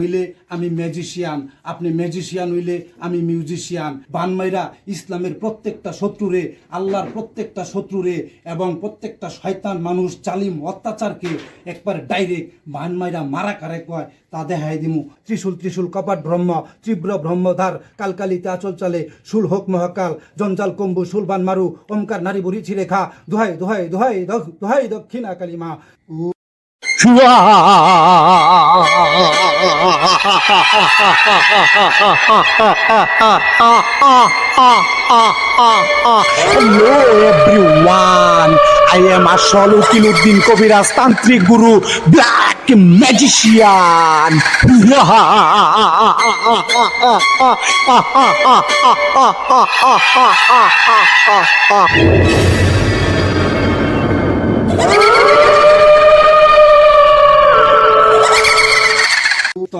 হইলে আমি ম্যাজিশিয়ান আপনি ম্যাজিশিয়ান হইলে আমি মিউজিশিয়ান বানমাইরা ইসলামের প্রত্যেকটা শত্রুরে, আল্লাহর প্রত্যেকটা শত্রুরে এবং প্রত্যেকটা শয়তান মানুষ চালিম অত্যাচারকে একবার ডাইরেক্ট বানমাইরা মারা কারে কয়, তা দেখাই দিমু। ত্রিশূল ত্রিশূল কপাট ব্রহ্ম, তীব্র ব্রহ্মধার, কালকালিতে আচল চালে, শুল হোক মহাকাল, জঞ্জাল কম্বু শুলবান মারু ওমকার নারী বুড়ি ছিরেখা দোহাই দোহাই দোহাই দোহাই, দক্ষিণা কালিমা। Hello everyone, I am Ashol Ukiluddin Tantric Guru, Black Magician.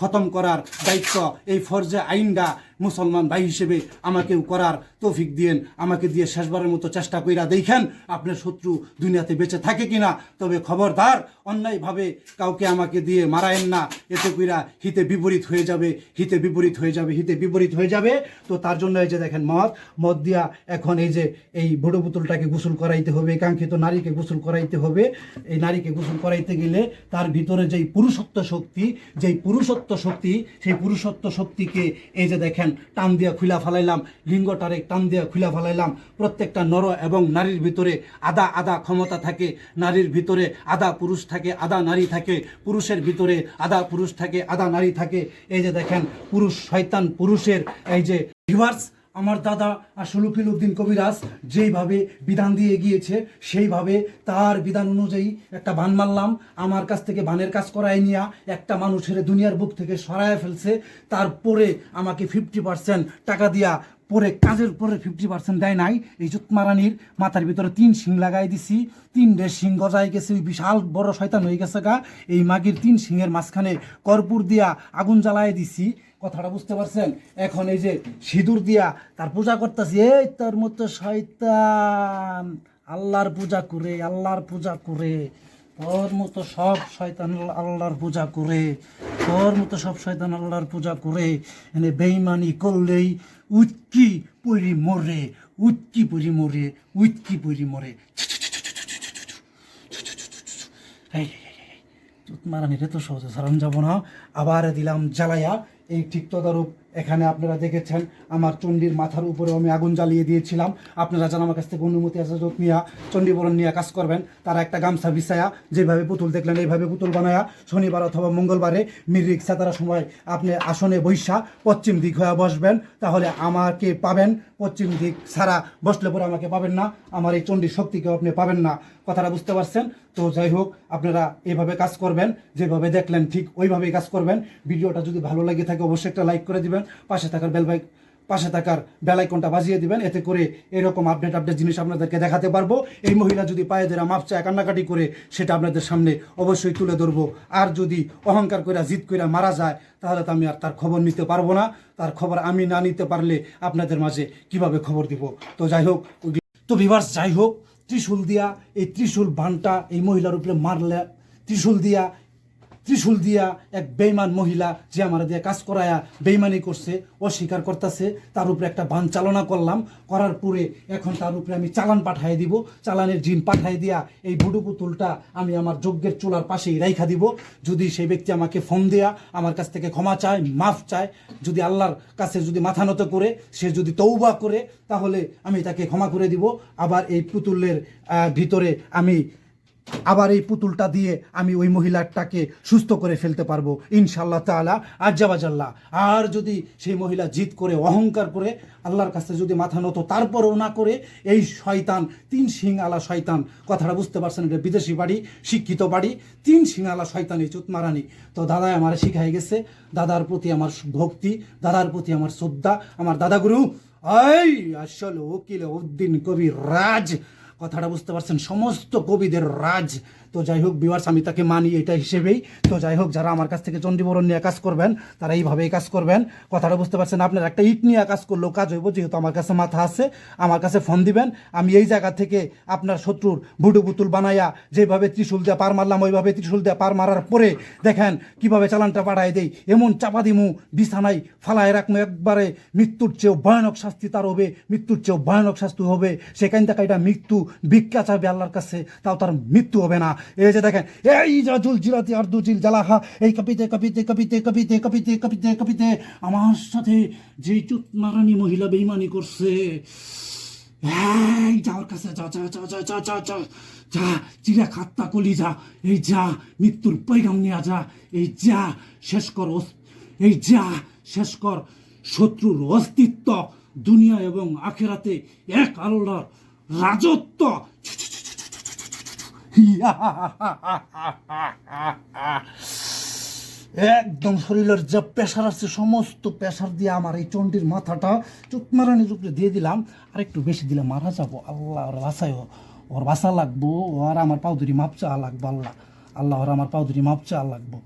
খতম করার দায়িত্ব এই ফরজে আইনটা মুসলমান ভাই হিসেবে আমাকেও করার তৌফিক দিয়েন। আমাকে দিয়ে শেষবারের মতো চেষ্টা কইরা দেখেন আপনার শত্রু দুনিয়াতে বেঁচে থাকে কিনা। তবে খবরদার, অন্যায়ভাবে কাউকে আমাকে দিয়ে মারায়েন না। এতে কইরা হিতে বিপরীত হয়ে যাবে, হিতে বিপরীত হয়ে যাবে, হিতে বিপরীত হয়ে যাবে। তো তার জন্য এই যে দেখেন মদ মদ দিয়া এখন এই যে এই বড় পুতুলটাকে গোসল করাইতে হবে, কাঙ্ক্ষিত নারীকে গোসল করাইতে হবে। এই নারীকে গোসল করাইতে গেলে তার ভিতরে যেই পুরুষত্ব শক্তি, যেই পুরুষত্ব শক্তি, সেই পুরুষত্ব শক্তিকে এই যে দেখেন, টান দিয়া খুলা ফালাইলাম লিঙ্গটারে টান দিয়া খুলা ফালাইলাম, প্রত্যেকটা নর এবং নারীর ভিতরে আদা আদা ক্ষমতা থাকে, নারীর ভিতরে আদা পুরুষ থাকে আদা নারী থাকে, পুরুষের ভিতরে আদা পুরুষ থাকে আদা নারী থাকে। এই যে দেখেন, পুরুষ শয়তান, পুরুষের এই যে ভিভার্স আমার দাদা আসলুকিল উদ্দিন কবিরাজ যেইভাবে বিধান দিয়ে গিয়েছে সেইভাবে তার বিধান অনুযায়ী একটা বান মারলাম। আমার কাছ থেকে বানের কাজ করাই নিয়া একটা মানুষের দুনিয়ার বুক থেকে সরায় ফেলছে। তারপরে আমাকে ফিফটি পার্সেন্ট টাকা দিয়া পরে কাজের পরে ফিফটি পার্সেন্ট দেয় নাই। এই চুতমারানির মাথার ভিতরে তিন শিং লাগাই দিছি। তিন ডের শিং গজাই গেছে, ওই বিশাল বড় শয়তান হয়ে গেছে গা। এই মাগির তিন শিংয়ের মাঝখানে কর্পূর দিয়া আগুন জ্বালাই দিছি। কথাটা বুঝতে পারছেন এখন এই যে সিঁদুর দিয়া তার পূজা করতেছি এই তোর মতো শয়তান আল্লাহর পূজা করে আল্লাহর পূজা করে তোর মতো সব শয়তান আল্লাহর পূজা করে তোর মতো সব শয়তান আল্লাহর পূজা করে এনে বেইমানি করলেই উৎকি পরি মরে উৎকি পরি মরে উৎকি পরি মরে এই, মারানিরে তো সহজে যাব না আবার দিলাম জ্বালাইয়া এই ঠিক তদারূপ এখানে আপনারা দেখেছেন, আমার চণ্ডীর মাথার উপরে আমি আগুন জ্বালিয়ে দিয়েছিলাম। আপনারা যেন আমার কাছ থেকে অনুমতি আজাজত নিয়ে চণ্ডীবরণ নিয়ে কাজ করবেন, তারা একটা গামছা বিছায়া যেভাবে পুতুল দেখলেন, এইভাবে পুতুল বানায়া শনিবার অথবা মঙ্গলবারে মিরিক সাতারা সময় আপনি আসনে বৈশা পশ্চিম দিক হয়ে বসবেন। তাহলে আমাকে পাবেন, পশ্চিম দিক ছাড়া বসলে পরে আমাকে পাবেন না, আমার এই চণ্ডীর শক্তিকেও আপনি পাবেন না। কথাটা বুঝতে পারছেন? তো যাই হোক, আপনারা এভাবে কাজ করবেন, যেভাবে দেখলেন ঠিক ওইভাবেই কাজ করবেন। ভিডিওটা যদি ভালো লাগে থাকে অবশ্যই একটা লাইক করে দিবেন, পাশে থাকার বেল বাইক পাশে থাকার বেলাইকনটা বাজিয়ে দিবেন, এতে করে এরকম আপডেট আপডেট জিনিস আপনাদেরকে দেখাতে পারব। এই মহিলা যদি পায়ে দেরা মাপ চায়, কান্নাকাটি করে, সেটা আপনাদের সামনে অবশ্যই তুলে ধরবো। আর যদি অহংকার করে জিদ করে মারা যায়, তাহলে তো আমি আর তার খবর নিতে পারব না। তার খবর আমি না নিতে পারলে আপনাদের মাঝে কীভাবে খবর দিব? তো যাই হোক তো ভিভার্স যাই হোক, ত্রিশূল দিয়া, এই ত্রিশূল বানটা এই মহিলার উপরে মারলে ত্রিশূল দিয়া ত্রিশূল দিয়া এক বেইমান মহিলা যে আমার দিয়ে কাজ করায়া বেইমানি করছে অস্বীকার করতেছে, তার উপরে একটা বান চালনা করলাম, করার পরে এখন তার উপরে আমি চালান পাঠাই দিব, চালানের জিন পাঠাই দিয়া এই বুডু পুতুলটা আমি আমার যজ্ঞের চুলার পাশেই রাইখা দিব। যদি সেই ব্যক্তি আমাকে ফোন দেয়া, আমার কাছ থেকে ক্ষমা চায়, মাফ চায়, যদি আল্লাহর কাছে যদি মাথা নত করে, সে যদি তৌবা করে, তাহলে আমি তাকে ক্ষমা করে দিব। আবার এই পুতুলের ভিতরে আমি আবার এই পুতুলটা দিয়ে আমি ওই মহিলাটাকে সুস্থ করে ফেলতে পারব। ইনশাল্লাহ তালা আজ্জাবাজাল্লাহ আর যদি সেই মহিলা জিত করে, অহংকার করে, আল্লাহর কাছে যদি মাথা নত, তারপরেও না করে, এই শয়তান, তিন সিং আলা শয়তান, কথাটা বুঝতে পারছেন, এটা বিদেশি বাড়ি, শিক্ষিত বাড়ি, তিন সিং আলা শয়তান, এই চুতমারানি। তো দাদা আমার শিখাই গেছে, দাদার প্রতি আমার ভক্তি, দাদার প্রতি আমার শ্রদ্ধা, আমার দাদাগুরু আসল উকিল উদ্দিন কবি রাজ কথাটা বুঝতে পারছেন সমস্ত কবিদের রাজ তো যাই হোক বিওয়ার্স আমি তাকে মানি এটা হিসেবেই। তো যাই হোক, যারা আমার কাছ থেকে চণ্ডীবরণ নিয়ে কাজ করবেন, তারা এইভাবেই কাজ করবেন। কথাটা বুঝতে পারছেন আপনার, একটা ইট নিয়ে কাজ করলেও কাজ হইব, যেহেতু আমার কাছে মাথা আছে, আমার কাছে ফোন দিবেন। আমি এই জায়গা থেকে আপনার শত্রুর ভুটু পুতুল বানাইয়া যেভাবে ত্রিশুল দিয়ে পার মারলাম, ওইভাবে ত্রিশুল দিয়ে পার মারার পরে দেখেন কীভাবে চালানটা পাঠাই দেই। এমন চাপা দিমু, বিছানায় ফালায় রাখব একবারে মৃত্যুর চেয়েও ভয়ানক শাস্তি তার হবে, মৃত্যুর চেয়েও ভয়ানক শাস্তি হবে। সেখান থেকে এটা মৃত্যু ভিক্ষা চাইবে আল্লাহর কাছে, তাও তার মৃত্যু হবে না। এই যে দেখেন, এই যা জুল জিরাতি আর দুজিল জ্বালাহা এই কপিতে কপিতে কপিতে কপিতে কপিতে কপিতে কপিতে, আমার সাথে যেই চুত মারানি মহিলা বেইমানি করছে যাওয়ার কাছে, যা যা যা যা যা যা যা যা, চিড়া খাত্তা কলি যা, এই যা, মৃত্যুর পৈগাম নিয়ে যা, এই যা, শেষ কর এই যা, শেষ কর শত্রুর অস্তিত্ব, দুনিয়া এবং আখেরাতে এক আল্লাহর রাজত্ব একদম শরীরের যা প্রেশার আছে, সমস্ত প্রেশার দিয়ে আমার এই চন্ডির মাথাটা চুকমারানির উপরে দিয়ে দিলাম। আর একটু বেশি দিলে মারা যাব। আল্লাহ ওর বাসায় ওর বাসা লাগবো। ওর আমার পাউদুরি মাপ চা লাগবো, আল্লাহ। আল্লাহ ওর আমার পাউদুরি মাপ চা লাগবো।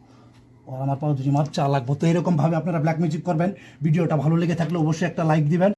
ওর আমার পাউদুরি মাপ চা লাগবো। তো এরকমভাবে আপনারা ব্ল্যাক ম্যাজিক করবেন। ভিডিওটা ভালো লেগে থাকলে অবশ্যই একটা লাইক দিবেন।